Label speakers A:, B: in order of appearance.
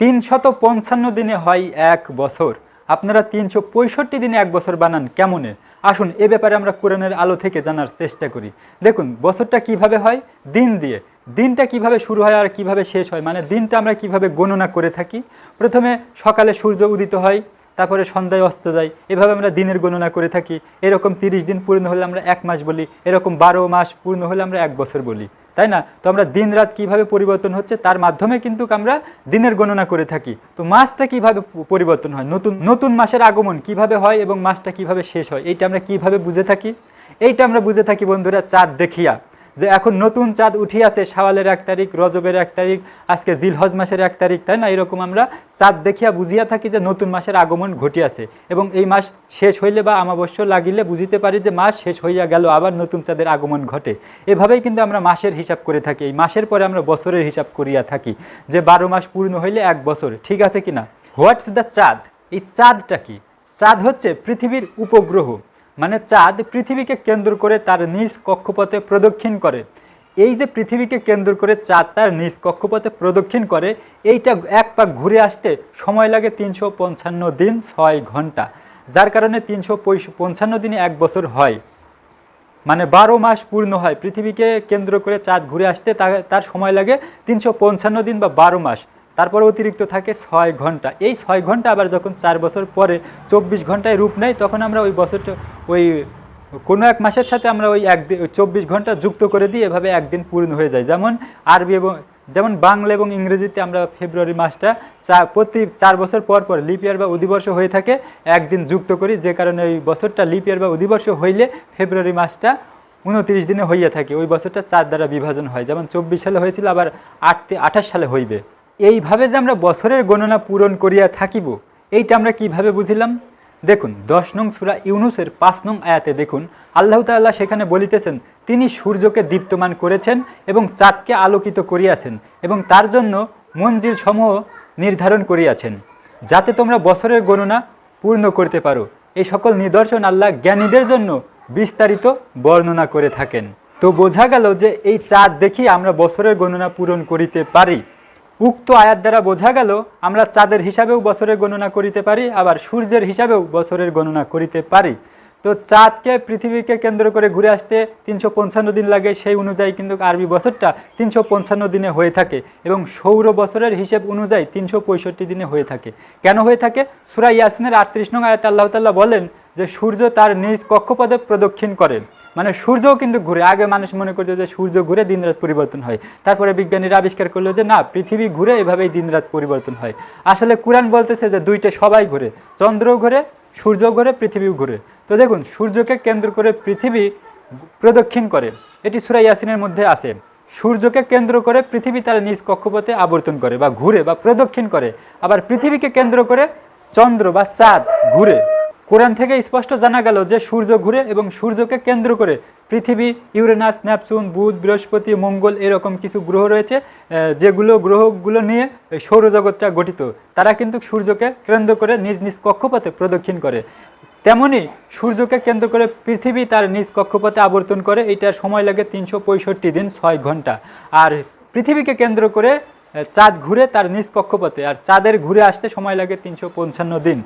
A: তিনশত পঞ্চান্ন দিনে হয় এক বছর। আপনারা তিনশো পঁয়ষট্টি দিনে এক বছর বানান কেমনে? আসুন, এ ব্যাপারে আমরা কোরআনের আলো থেকে জানার চেষ্টা করি। দেখুন, বছরটা কীভাবে হয়? দিন দিয়ে। দিনটা কীভাবে শুরু হয় আর কীভাবে শেষ হয়? মানে দিনটা আমরা কীভাবে গণনা করে থাকি? প্রথমে সকালে সূর্য উদিত হয়, তারপরে সন্ধ্যায় অস্ত যায়। এভাবে আমরা দিনের গণনা করে থাকি। এরকম তিরিশ দিন পূর্ণ হলে আমরা এক মাস বলি। এরকম বারো মাস পূর্ণ হলে আমরা এক বছর বলি। তাই না? তো আমরা দিন রাত কীভাবে পরিবর্তন হচ্ছে তার মাধ্যমে কিন্তু আমরা দিনের গণনা করে থাকি। তো মাসটা কীভাবে পরিবর্তন হয়? নতুন নতুন মাসের আগমন কীভাবে হয় এবং মাসটা কীভাবে শেষ হয়? এইটা আমরা কীভাবে বুঝে থাকি? এইটা আমরা বুঝে থাকি বন্ধুরা চাঁদ দেখিয়া। যে এখন নতুন চাঁদ উঠিয়াছে শাওয়ালের এক তারিখ, রজবের এক তারিখ, আজকে জিলহজ মাসের এক তারিখ, তাই না? এরকম আমরা চাঁদ দেখিয়া বুঝিয়া থাকি যে নতুন মাসের আগমন ঘটিয়াছে এবং এই মাস শেষ হইলে বা আমাবস্য লাগিলে বুঝিতে পারি যে মাস শেষ হইয়া গেল, আবার নতুন চাঁদের আগমন ঘটে। এভাবেই কিন্তু আমরা মাসের হিসাব করে থাকি। এই মাসের পরে আমরা বছরের হিসাব করিয়া থাকি যে বারো মাস পূর্ণ হইলে এক বছর, ঠিক আছে কিনা? হোয়াটস দ্য চাঁদ? এই চাঁদটা কি? চাঁদ হচ্ছে পৃথিবীর উপগ্রহ। মানে চাঁদ পৃথিবীকে কেন্দ্র করে তার নিজ কক্ষপথে প্রদক্ষিণ করে। এই যে পৃথিবীকে কেন্দ্র করে চাঁদ তার নিজ কক্ষপথে প্রদক্ষিণ করে, এইটা এক পাক ঘুরে আসতে সময় লাগে তিনশো পঞ্চান্ন দিন ছয় ঘণ্টা, যার কারণে তিনশো পঞ্চান্ন দিনে এক বছর হয়। মানে বারো মাস পূর্ণ হয়। পৃথিবীকে কেন্দ্র করে চাঁদ ঘুরে আসতে তার সময় লাগে তিনশো পঞ্চান্ন দিন বা বারো মাস। তারপর অতিরিক্ত থাকে ছয় ঘণ্টা। এই ছয় ঘণ্টা আবার যখন চার বছর পরে চব্বিশ ঘন্টায় রূপ নেয়, তখন আমরা ওই বছরটা, ওই কোনো এক মাসের সাথে আমরা ওই একদিন চব্বিশ ঘণ্টা যুক্ত করে দিই এভাবে একদিন পূর্ণ হয়ে যায়। যেমন আরবি এবং, যেমন বাংলা এবং ইংরেজিতে আমরা ফেব্রুয়ারি মাসটা চা, প্রতি চার বছর পর পর লিপ ইয়ার বা অধিবর্ষ হয়ে থাকে, একদিন যুক্ত করি। যে কারণে ওই বছরটা লিপ ইয়ার বা অধিবর্ষ হইলে ফেব্রুয়ারি মাসটা উনত্রিশ দিনে হইয়া থাকে। ওই বছরটা চার দ্বারা বিভাজন হয়। যেমন চব্বিশ সালে হয়েছিল, আবার আট, আঠাশ সালে হইবে। এইভাবে যে আমরা বছরের গণনা পূরণ করিয়া থাকিব, এইটা আমরা কীভাবে বুঝিলাম? দেখুন, দশ নং সুরা ইউনুসের পাঁচ নং আয়াতে দেখুন, আল্লাহ তাআলা সেখানে বলিতেছেন, তিনি সূর্যকে দীপ্তমান করেছেন এবং চাঁদকে আলোকিত করিয়াছেন এবং তার জন্য মঞ্জিল সমূহ নির্ধারণ করিয়াছেন। যাতে তোমরা বছরের গণনা পূর্ণ করতে পারো। এই সকল নিদর্শন আল্লাহ জ্ঞানীদের জন্য বিস্তারিত বর্ণনা করে থাকেন। তো বোঝা গেল যে এই চাঁদ দেখি আমরা বছরের গণনা পূরণ করিতে পারি। উক্ত আয়াত দ্বারা বোঝা গেল, আমরা চাঁদের হিসাবেও বছরের গণনা করিতে পারি, আবার সূর্যের হিসাবেও বছরের গণনা করিতে পারি। তো চাঁদকে, পৃথিবীকে কেন্দ্র করে ঘুরে আসতে তিনশো পঞ্চান্ন দিন লাগে, সেই অনুযায়ী কিন্তু আরবি বছরটা তিনশো পঞ্চান্ন দিনে হয়ে থাকে এবং সৌর বছরের হিসেব অনুযায়ী তিনশো পঁয়ষট্টি দিনে হয়ে থাকে। কেন হয়ে থাকে? সুরা ইয়াসিনের আটত্রিশ নং আয়াত আল্লাহ তাল্লাহ বলেন যে সূর্য তার নিজ কক্ষপথে প্রদক্ষিণ করে। মানে সূর্যও কিন্তু ঘুরে। আগে মানুষ মনে করতো যে সূর্য ঘুরে দিনরাত পরিবর্তন হয়। তারপরে বিজ্ঞানীরা আবিষ্কার করল যে, না, পৃথিবী ঘুরে এভাবেই দিনরাত পরিবর্তন হয়। আসলে কোরআন বলতেছে যে, দুইটা সবাই ঘুরে। চন্দ্রও ঘুরে সূর্য ঘুরে, পৃথিবীও ঘুরে। তো দেখুন, সূর্যকে কেন্দ্র করে পৃথিবী প্রদক্ষিণ করে। এটি সুরা ইয়াসিনের মধ্যে আছে। সূর্যকে কেন্দ্র করে পৃথিবী তার নিজ কক্ষপথে আবর্তন করে বা ঘুরে বা প্রদক্ষিণ করে। আবার পৃথিবীকে কেন্দ্র করে চন্দ্র বা চাঁদ ঘুরে। কোরআন থেকে স্পষ্ট জানা গেল যে সূর্য ঘুরে এবং সূর্যকে কেন্দ্র করে পৃথিবী, ইউরেনাস ন্যাপচুন বুধ, বৃহস্পতি, মঙ্গল এরকম কিছু গ্রহ রয়েছে যেগুলো গ্রহগুলো নিয়ে সৌরজগৎটা গঠিত। তারা কিন্তু সূর্যকে কেন্দ্র করে নিজ নিজ কক্ষপথে প্রদক্ষিণ করে। তেমনি সূর্যকে কেন্দ্র করে পৃথিবী তার নিজ কক্ষপথে আবর্তন করে এটার সময় লাগে তিনশো পঁয়ষট্টি দিন ছয় ঘণ্টা। আর পৃথিবীকে কেন্দ্র করে চাঁদ ঘুরে তার নিজ কক্ষপথে, আর চাঁদের ঘুরে আসতে সময় লাগে তিনশো পঞ্চান্ন দিন।